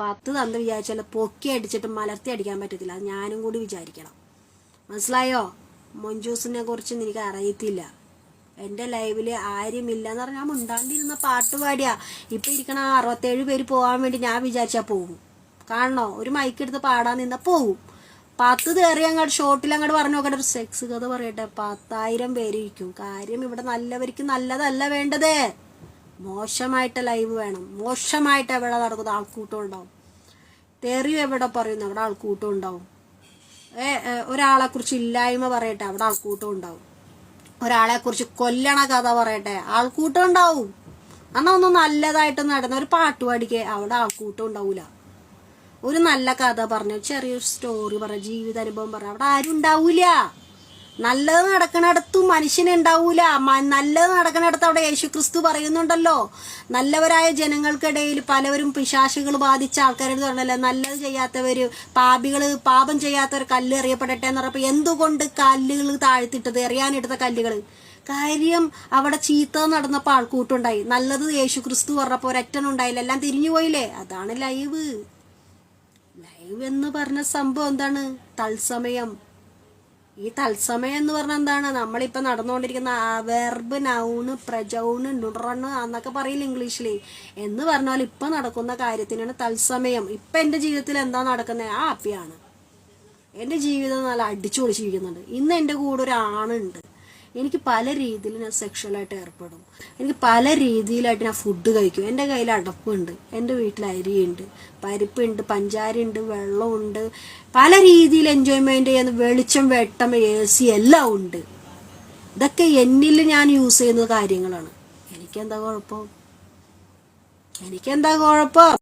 പത്ത് തന്ന് വിചാരിച്ചാൽ പൊക്കി അടിച്ചിട്ട് മലർത്തി അടിക്കാൻ പറ്റത്തില്ല. അത് ഞാനും കൂടി വിചാരിക്കണം. മനസ്സിലായോ? മൊഞ്ചൂസിനെ കുറിച്ച് എനിക്ക് അറിയത്തില്ല. എന്റെ ലൈവിൽ ആരും എന്ന് പറഞ്ഞാൽ മുണ്ടാണ്ടിരുന്ന പാട്ട് പാടിയാ. ഇപ്പൊ ഇരിക്കണ അറുപത്തേഴ് പേര് പോകാൻ വേണ്ടി ഞാൻ വിചാരിച്ചാ പോകും കാണണോ? ഒരു മൈക്ക് എടുത്ത് പാടാൻ നിന്നാ പോകും പത്ത് കയറി അങ്ങോട്ട് ഷോട്ടിൽ അങ്ങോട്ട് പറഞ്ഞു നോക്കട്ടെ. ഒരു സെക്സ് കഥ പറയട്ടെ. പത്തായിരം പേര് ഇരിക്കും. കാര്യം ഇവിടെ നല്ലവർക്ക് നല്ലതല്ല വേണ്ടത്. മോശമായിട്ട് ലൈവ് വേണം. മോശമായിട്ട് എവിടെ നടക്കുന്നത് ആൾക്കൂട്ടം ഉണ്ടാവും? തെറി എവിടെ പറയുന്നു? അവിടെ ആൾക്കൂട്ടം ഉണ്ടാവും. ഏ ഏ, ഒരാളെ കുറിച്ച് ഇല്ലായ്മ പറയട്ടെ അവിടെ ആൾക്കൂട്ടം ഉണ്ടാവും. ഒരാളെ കുറിച്ച് കൊല്ലണ കഥ പറയട്ടെ ആൾക്കൂട്ടം ഉണ്ടാവും. എന്നാ ഒന്ന് നല്ലതായിട്ട് നടന്ന ഒരു പാട്ട് പാടിക്കേ അവിടെ ആൾക്കൂട്ടം ഉണ്ടാവൂല. ഒരു നല്ല കഥ പറഞ്ഞു ചെറിയൊരു സ്റ്റോറി പറ ജീവിതാനുഭവം പറ അവിടെ ആരും ഉണ്ടാവൂല. നല്ലത് മനുഷ്യൻ ഉണ്ടാവൂല. മ- നല്ലത് നടക്കണിടത്ത് അവിടെ യേശു ക്രിസ്തു പറയുന്നുണ്ടല്ലോ. നല്ലവരായ ജനങ്ങൾക്കിടയിൽ പലവരും പിശാശുകൾ ബാധിച്ച ആൾക്കാരെന്ന് പറഞ്ഞല്ലോ. നല്ലത് ചെയ്യാത്തവർ പാപികൾ പാപം ചെയ്യാത്തവർ കല്ല് എറിയപ്പെടട്ടെ എന്ന് പറഞ്ഞപ്പോൾ എന്തുകൊണ്ട് കല്ലുകൾ താഴ്ത്തിട്ടത് എറിയാനെടുത്ത കല്ലുകൾ കാര്യം അവിടെ ചീത്ത നടന്നപ്പോൾ ആൾക്കൂട്ടുണ്ടായി. നല്ലത് യേശു ക്രിസ്തു പറഞ്ഞപ്പോൾ ഒരറ്റനുണ്ടായില്ല എല്ലാം തിരിഞ്ഞു പോയില്ലേ? അതാണ് ലൈവ്. ലൈവ് എന്ന് പറഞ്ഞ സംഭവം എന്താണ്? തത്സമയം. ഈ തത്സമയം എന്ന് പറഞ്ഞാൽ എന്താണ്? നമ്മളിപ്പോൾ നടന്നുകൊണ്ടിരിക്കുന്ന വെർബ് നൗണ് പ്രജൗണ് നുറണ് എന്നൊക്കെ പറയില്ല ഇംഗ്ലീഷിൽ എന്ന് പറഞ്ഞാൽ ഇപ്പം നടക്കുന്ന കാര്യത്തിനാണ് തത്സമയം. ഇപ്പം എന്റെ ജീവിതത്തിൽ എന്താ നടക്കുന്നത് ആ അപ്പിയാണ് എന്റെ ജീവിതം നല്ല അടിച്ചു പൊളിച്ചിരിക്കുന്നുണ്ട് ഇന്ന് എന്റെ കൂടെ ഒരു ആണുണ്ട് എനിക്ക് പല രീതിയിൽ ഞാൻ സെക്ഷലായിട്ട് ഏർപ്പെടും. എനിക്ക് പല രീതിയിലായിട്ട് ഞാൻ ഫുഡ് കഴിക്കും. എന്റെ കയ്യിൽ അടപ്പുണ്ട്. എന്റെ വീട്ടിൽ അരിയുണ്ട്. പരിപ്പുണ്ട്. പഞ്ചാരയുണ്ട്. വെള്ളമുണ്ട്. പല രീതിയിൽ എൻജോയ്മെന്റ് ചെയ്യുന്ന വെളിച്ചം വെട്ടം എ സി എല്ലാം ഉണ്ട്. ഇതൊക്കെ എന്നിൽ ഞാൻ യൂസ് ചെയ്യുന്ന കാര്യങ്ങളാണ്. എനിക്കെന്താ കുഴപ്പം? എനിക്കെന്താ കുഴപ്പം?